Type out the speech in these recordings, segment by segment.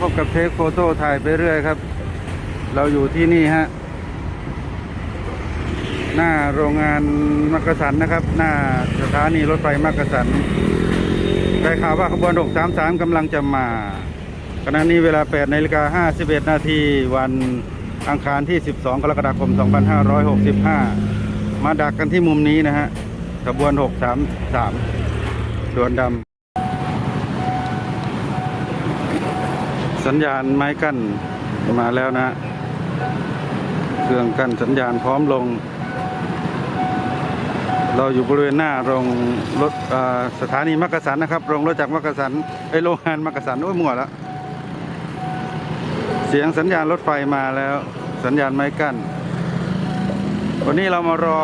พบกับเทคโฟโต้ถ่ายไปเรื่อยครับ เราอยู่ที่นี่ฮะ หน้าโรงงานมักกะสันนะครับ หน้าสถานีรถไฟมักกะสันได้ข่าวว่าขบวน 633กำลังจะมาขณะนี้เวลา8นาฬิกา51 นาทีวันอังคารที่ 12 กรกฎาคม 2565 มาดักกันที่มุมนี้นะฮะขบวน 633ด่วนดำ สัญญาณไม้กั้นมาแล้วนะ เครื่องกั้นสัญญาณพร้อมลง เราอยู่บริเวณหน้าโรงรถสถานีมักกะสันนะครับโรงรถจากรมักกะสันไอโรงงานมักกะสันโอ้ยมั่วแล้วเสียงสัญญาณรถไฟมาแล้ว สัญญาณไม้กั้น วันนี้เรามารอ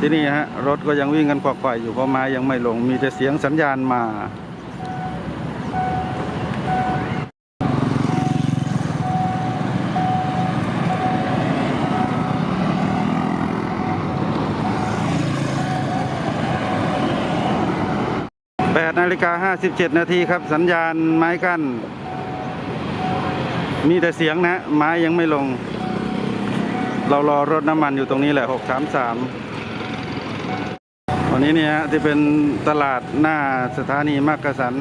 ที่นี่ฮะรถก็ยังวิ่งกันขวักไขว่อยู่เพราะไม้ยังไม่ลงมีแต่เสียงสัญญาณมา 8 นาฬิกา 57 นาทีครับ สัญญาณไม้กั้น มีแต่เสียงนะ ไม้ยังไม่ลง เรารอรถน้ำมันอยู่ตรงนี้แหละ 633 วันนี้เนี่ยที่เป็นตลาดหน้าสถานีมักกะสัน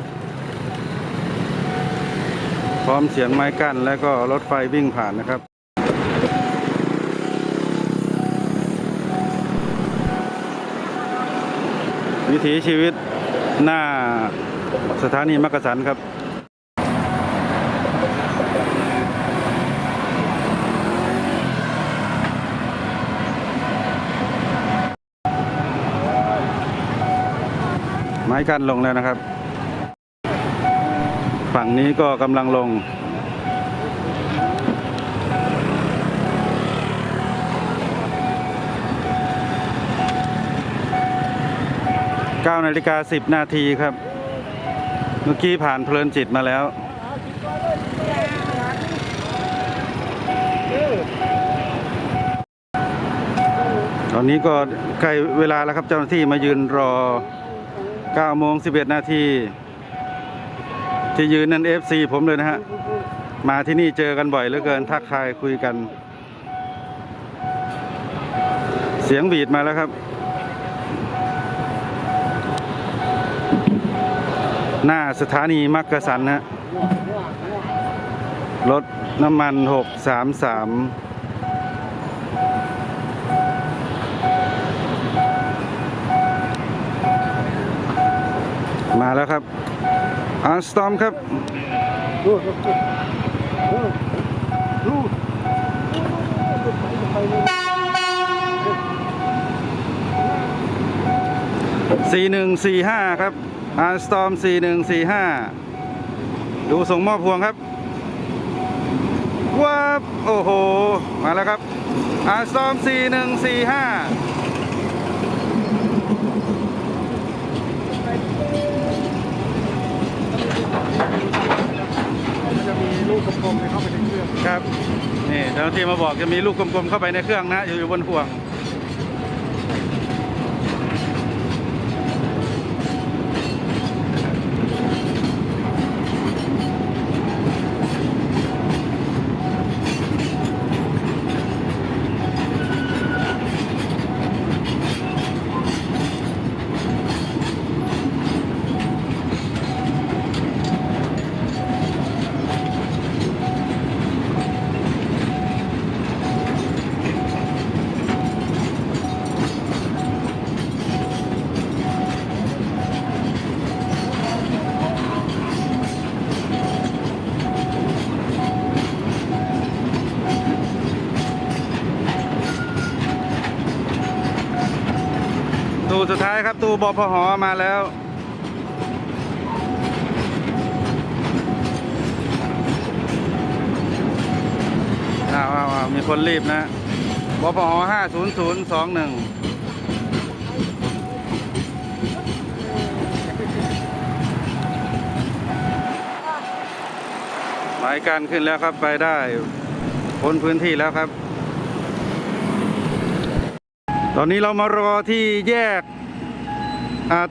พร้อมเสียงไม้กั้นแล้วก็รถไฟวิ่งผ่านนะครับวิถีชีวิต หน้าสถานีมักกะสันครับไม้กั้นลงแล้วนะครับ ฝั่งนี้ก็กำลังลง 9นาฬิกา10 นาทีครับ เมื่อกี้ผ่านเพลินจิตมาแล้ว ตอนนี้ก็ใกล้เวลาแล้วครับเจ้าหน้าที่มายืนรอ 9 โมง 11 นาที ที่ยืนนั่น FC ผมเลยนะฮะ มาที่นี่เจอกันบ่อยเหลือเกินทักทายคุยกัน เสียงบีดมาแล้วครับ หน้าสถานีมักกะสันฮะรถน้ำมัน 633มาแล้วครับอาร์สตอมครับ4145ครับ อาร์สตอม4145 ดูส่งมอบพวงครับว้าบโอ้โห มาแล้วครับอาร์สตอม4145จะมีลูกกลมๆเข้าไปในเครื่องครับ นี่เจ้าหน้าที่มาบอกจะมีลูกกลมๆเข้าไปในเครื่องนะ อยู่อยู่บนห่วง สุดท้ายครับ ตู้บพหอมาแล้ว อ้าวอ้าวมีคนรีบนะบพหอห้าศูนย์ศูนย์สองหนึ่งหมายการขึ้นแล้วครับไปได้พ้นพื้นที่แล้วครับ ตอนนี้เรามารอที่แยก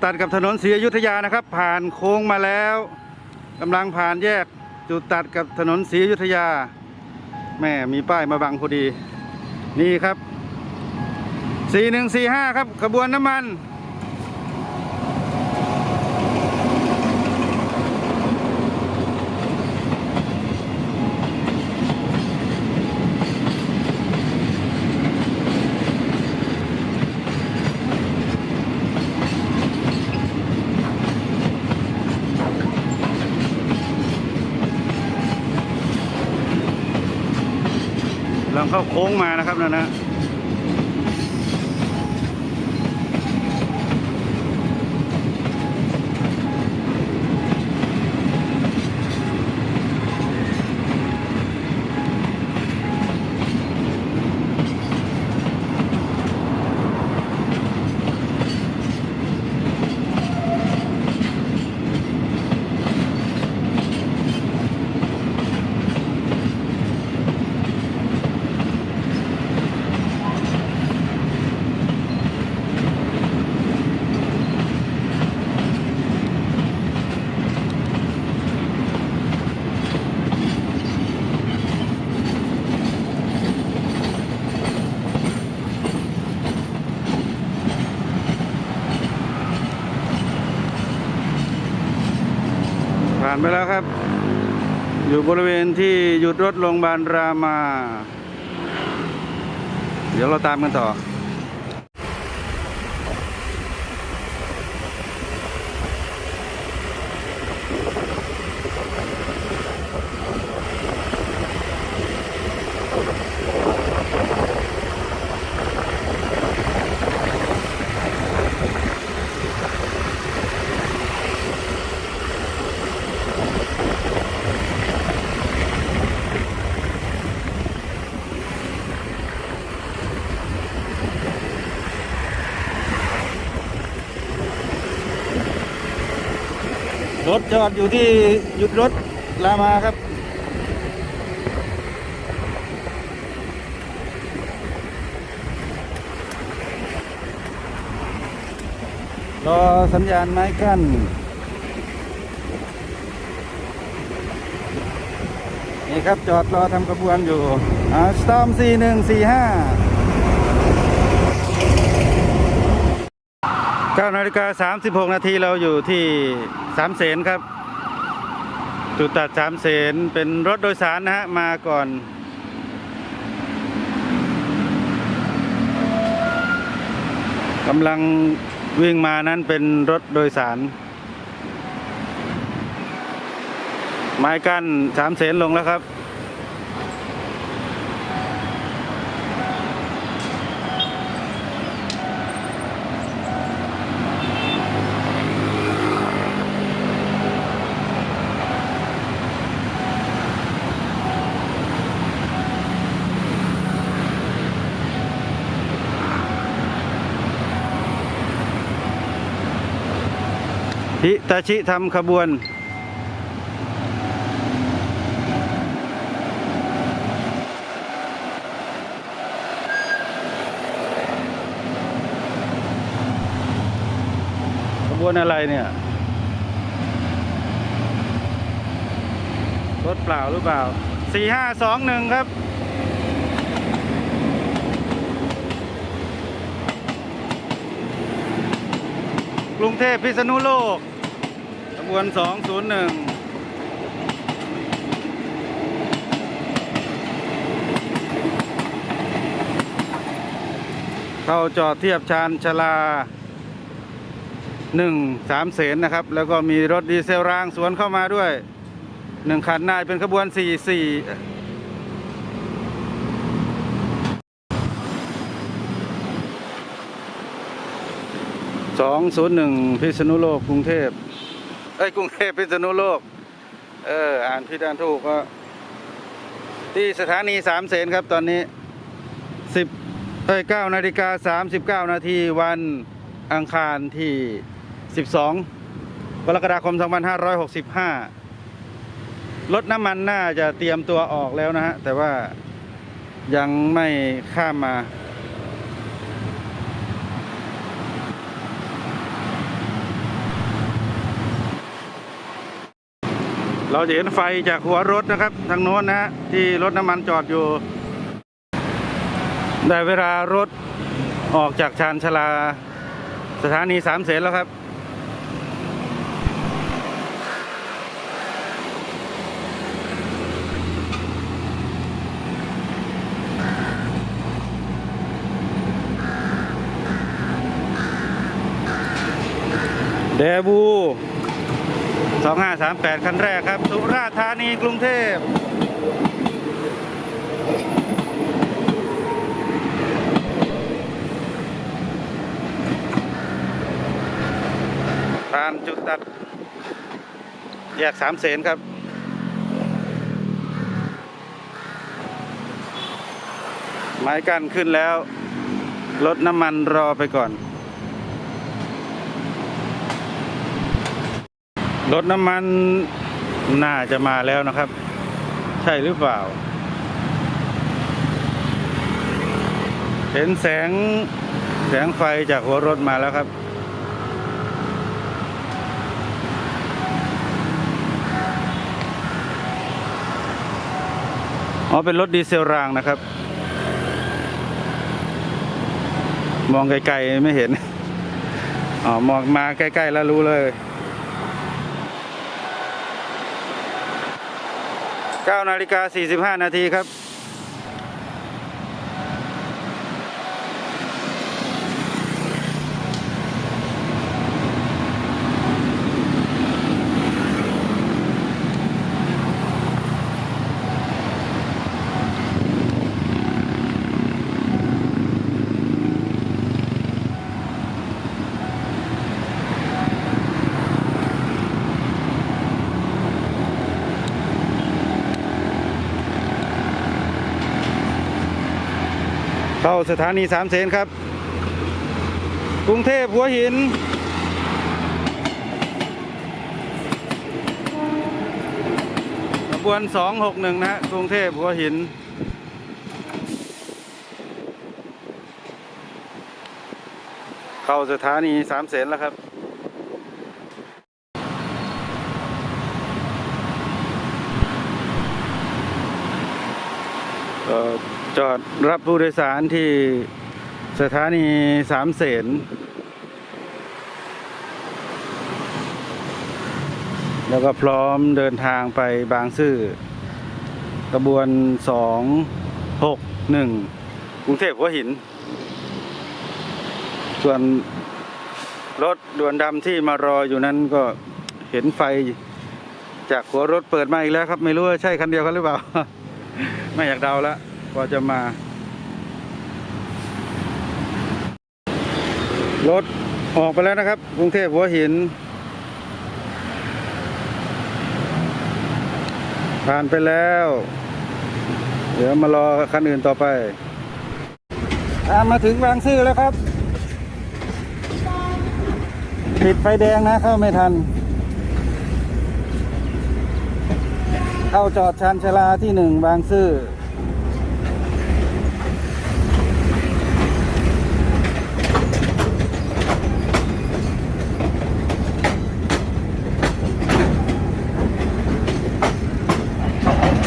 ตัดกับถนนศรีอยุธยานะครับ ผ่านโค้งมาแล้วกำลังผ่านแยกจุดตัดกับถนนศรีอยุธยา แม่มีป้ายมาบังพอดี นี่ครับ 4145 ครับขบวนน้ำมัน ค้งมานะครับนั่นนะ ไปแล้วครับ อยู่บริเวณที่หยุดรถโรงพยาบาลรามา เดี๋ยวเราตามกันต่อ จอดอยู่ที่หยุดรถรามาครับ รอสัญญาณไม้กั้นนี่ครับจอดรอทำกระบวนอยู่อ่าสตอม4145 9นาฬิกา36 นาทีเราอยู่ที่สามเสนครับ จุดตัดสามเสนเป็นรถโดยสารนะฮะ มาก่อน กำลังวิ่งมานั้นเป็นรถโดยสาร ไม้กั้นสามเสนลงแล้วครับ ฮิตาชิทำขบวน ขบวนอะไรเนี่ย รถเปล่าหรือเปล่า สี่ห้าสองหนึ่งครับ กรุงเทพพิษณุโลกขบวน 201เข้าจอดเทียบชานชลา1 3เสนนะครับ แล้วก็มีรถดีเซลรางสวนเข้ามาด้วย 1 คันหน้าเป็นขบวน 44ส องศูนย์หนึ่งพิษณุโลกกรุงเทพเอ้ยกรุงเทพพิษณุโลก เออ อ่านผิดานถูกก็ ที่สถานีสามเสนครับตอนนี้สิบเอ้ยเก้านาฬิกาสามสิบเก้านาทีวันอังคารที่สิบสองกรกฎาคมสองพันห้าร้อยหกสิบห้ารถน้ำมันน่าจะเตรียมตัวออกแล้วนะฮะ แต่ว่ายังไม่ข้ามมา เราจะเห็นไฟจากหัวรถนะครับ ทางโน้นนะฮะที่รถน้ำมันจอดอยู่ ได้เวลารถออกจากชานชาลา สถานีสามเสนแล้วครับ เดบู 2538 คันแรกครับ สุราษฎร์ธานีกรุงเทพผ่านจุดตัด แยกสามเสนครับไม้กั้นขึ้นแล้วรถน้ำมันรอไปก่อน รถน้ำมันน่าจะมาแล้วนะครับ ใช่หรือเปล่า เห็นแสงแสงไฟจากหัวรถมาแล้วครับ อ๋อ เป็นรถดีเซลรางนะครับ มองไกลๆไม่เห็น อ๋อ มองมาใกล้ ๆ แล้วรู้เลย 9นาฬิกา45 นาทีครับ สถานีสามเสนครับ กรุงเทพหัวหิน ขบวน 261 นะฮะ กรุงเทพหัวหิน เข้าสถานีสามเสนแล้วครับ เอ่อ จอดรับผู้โดยสารที่สถานีสามเสนแล้วก็พร้อมเดินทางไปบางซื่อกระบวนสองหกหนึ่งกรุงเทพหัวหิน ส่วนรถด่วนดำที่มารออยู่นั้นก็เห็นไฟจากหัวรถเปิดมาอีกแล้วครับ ไม่รู้ว่าใช่คันเดียวกันหรือเปล่า ไม่อยากเดาแล้ว กว่าจะมา รถออกไปแล้วนะครับ กรุงเทพหัวหิน ผ่านไปแล้ว เดี๋ยวมารอคันอื่นต่อไปอมาถึงบางซื่อแล้วครับ ติดไฟแดงนะเข้าไม่ทัน เข้าจอดชานชาลาที่หนึ่งบางซื่อ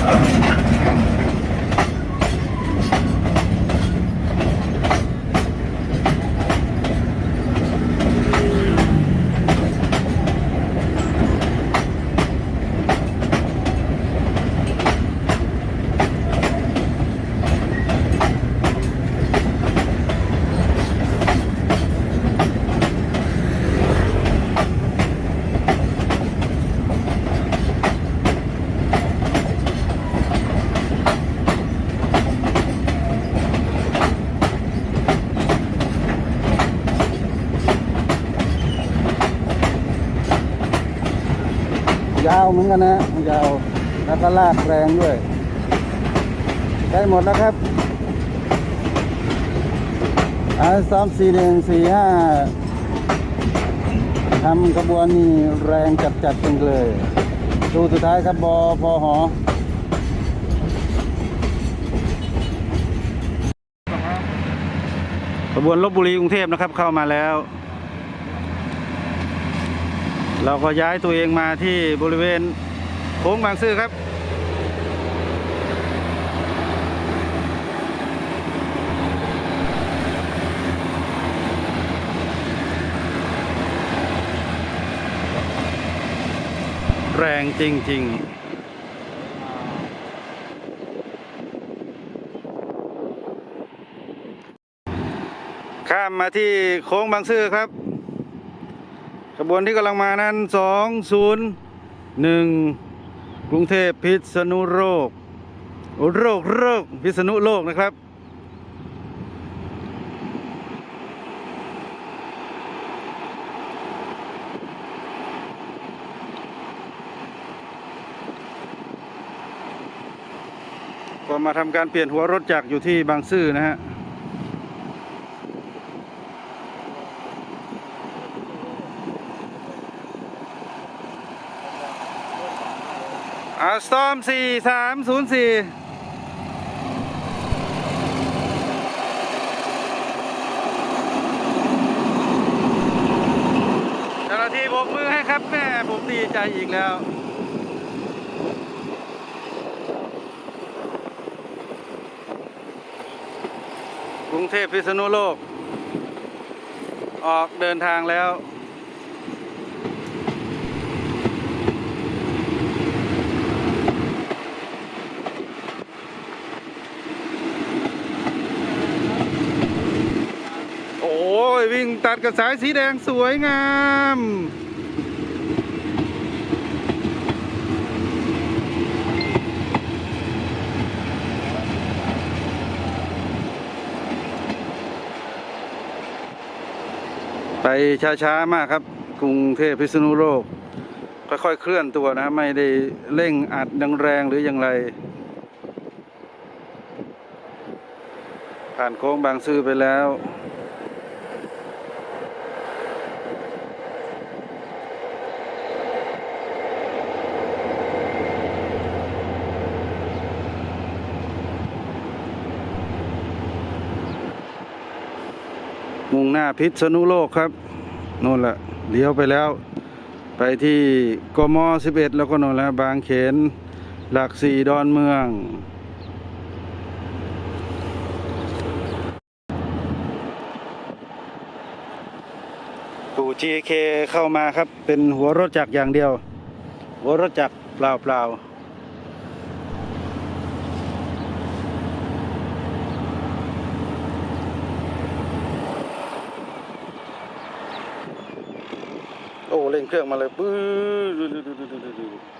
Okay. มือนกันนะยาวแล้วก็ลากแรงด้วยใกล้หมดแล้วครับอ่าสามสี่หนึ่งสี่ห้าทำขบวนนี่แรงจัดจัดๆกันเลยดูสุดท้ายครับบอพอหอขบวนลบบุรีกรุงเทพนะครับเข้ามาแล้ว เราก็ย้ายตัวเองมาที่บริเวณโค้งบางซื่อครับ แรงจริง ๆข้ามมาที่โค้งบางซื่อครับ ขบวนที่กำลังมานั้น 201 กรุงเทพพิษณุโลกโรคโรคพิษณุโลกนะครับก็มาทำการเปลี่ยนหัวรถจักรอยู่ที่บางซื่อนะฮะ สตอมสี่สามศูนย์สี่เจ้าหน้าที่โบกมือให้ครับแม่ผมดีใจอีกแล้วกรุงเทพพิษณุโลก ออกเดินทางแล้ว โอ้ย วิ่ง ตัดกับสายสีแดงสวยงาม ไปช้าๆมากครับ กรุงเทพพิษณุโลก ค่อยๆเคลื่อนตัวนะ ไม่ได้เร่งอัดดังแรงหรืออย่างไรผ่านโค้งบางซื่อไปแล้ว น้าพิษณุโลกครับโน่นแหละเลี้ยวไปแล้ว ไปที่กม11 แล้วก็โน่นแหละบางเขน หลักสี่ดอนเมือง ปู่ GK เข้ามาครับ เป็นหัวรถจักรอย่างเดียว หัวรถจักรเปล่าเปล่าๆโอ้เร่ง เครื่องมาเลยปื้อ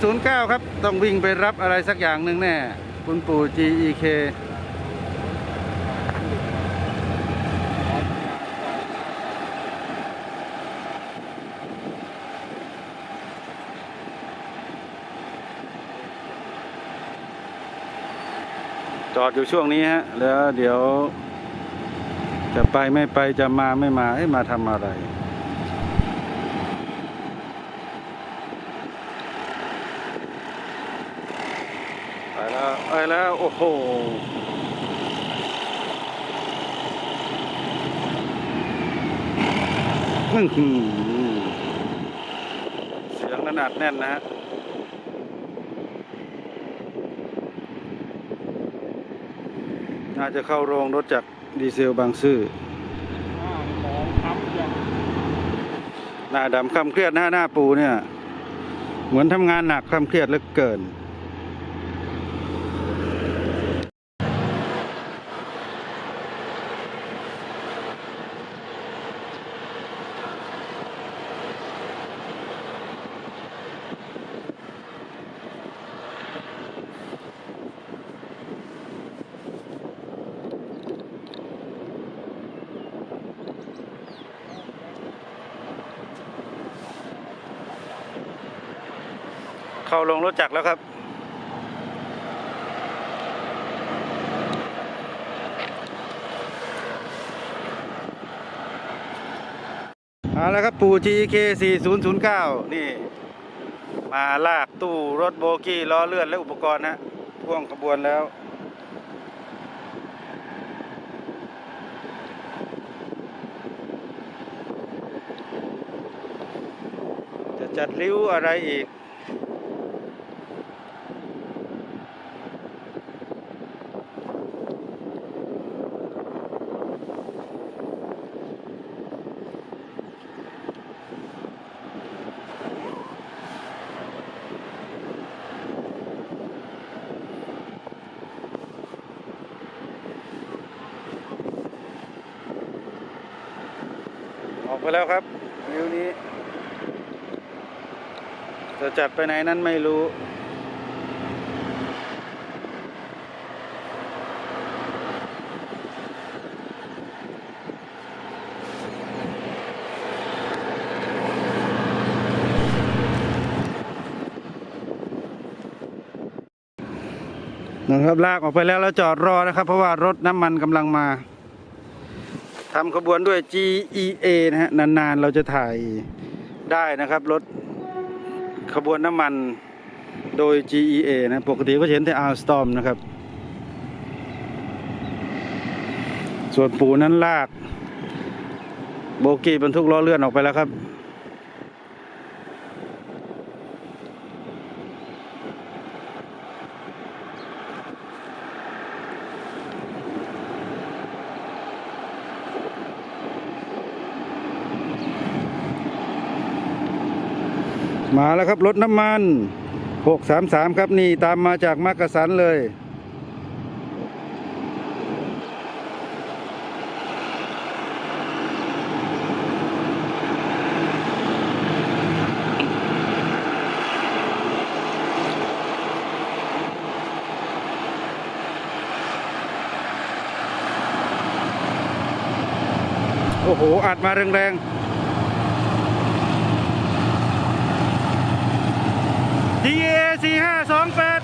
009 ครับ ต้องวิ่งไปรับอะไรสักอย่างหนึ่งแน่ คุณปู่ GEK จอดอยู่ช่วงนี้ฮะ แล้วเดี๋ยว จะไปไม่ไปจะมาไม่มาเอ้มาทำอะไร ไป แล้วไปแล้ว โอ้โหหือเสียงระนาดแน่นนะฮะน่าจะเข้าโรงรถจากดีเซลบางซื่อหมองค้ำอย่างหน้าดำคำเครียดหน้าหน้าปูเนี่ย เหมือนทำงานหนักคำเครียดเหลือเกิน รถจักแล้วครับ เอาละครับปู่ GK 4009 นี่ มาลากตู้รถโบกี้ล้อเลื่อนและอุปกรณ์นะพ่วงขบวนแล้วจะจัดริ้วอะไรอีก ออกไปแล้วครับวิวนี้จะจัดไปไหนนั้นไม่รู้ นะครับลากออกไปแล้วแล้วจอดรอนะครับ เพราะว่ารถน้ำมันกำลังมา ทำขบวนด้วย GEA นะฮะ นาน ๆ เราจะถ่ายได้นะครับ รถขบวนน้ำมันโดย GEA นะ ปกติก็จะเห็นแต่ Alstom นะครับ ส่วนปูนั้นลาก โบกี้บรรทุกล้อเลื่อนออกไปแล้วครับ มาแล้วครับรถน้ำมัน 633 ครับนี่ตามมาจากมักกะสันเลย โอ้โหอัดมาแรงๆ DA สี่ห้าสองแปด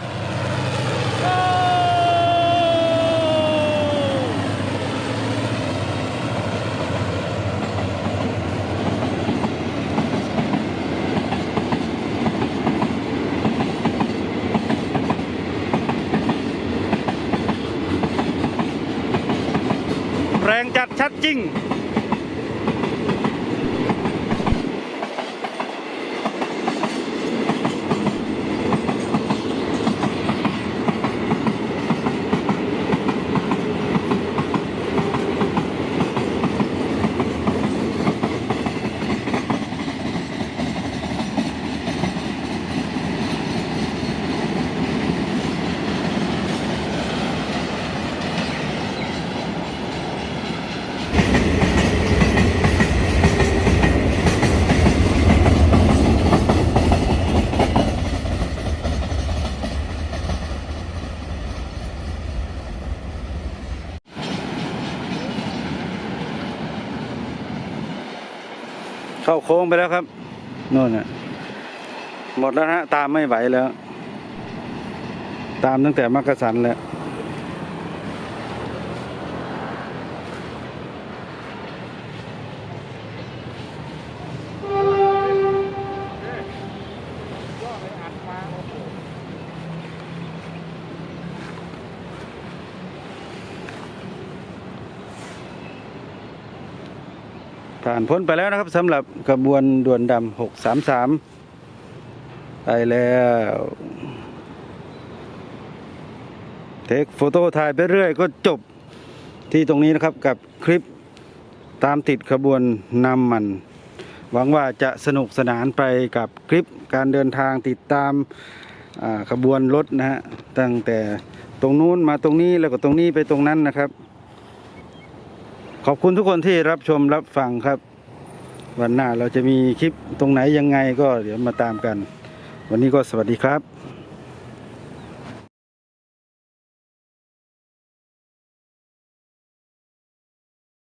แรงจัดชัดจริง เข้าโค้งไปแล้วครับนู่นน่ะหมดแล้วฮะตามไม่ไหวแล้ว ตามตั้งแต่มักกะสันแล้ว ก็เลยอัดมาโอ้โห ผ่านพ้นไปแล้วนะครับสำหรับกระบวนด่วนดำหกสามสามไปแล้วเทคโฟโต้ถ่ายไปเรื่อยก็จบที่ตรงนี้นะครับกับคลิปตามติดขบวนนำมัน หวังว่าจะสนุกสนานไปกับคลิปการเดินทางติดตามขบวนรถนะฮะตั้งแต่ตรงนู้นมาตรงนี้แล้วก็ตรงนี้ไปตรงนั้นนะครับ ขอบคุณทุกคนที่รับชมรับฟังครับ วันหน้าเราจะมีคลิปตรงไหนยังไงก็เดี๋ยวมาตามกัน วันนี้ก็สวัสดีครับ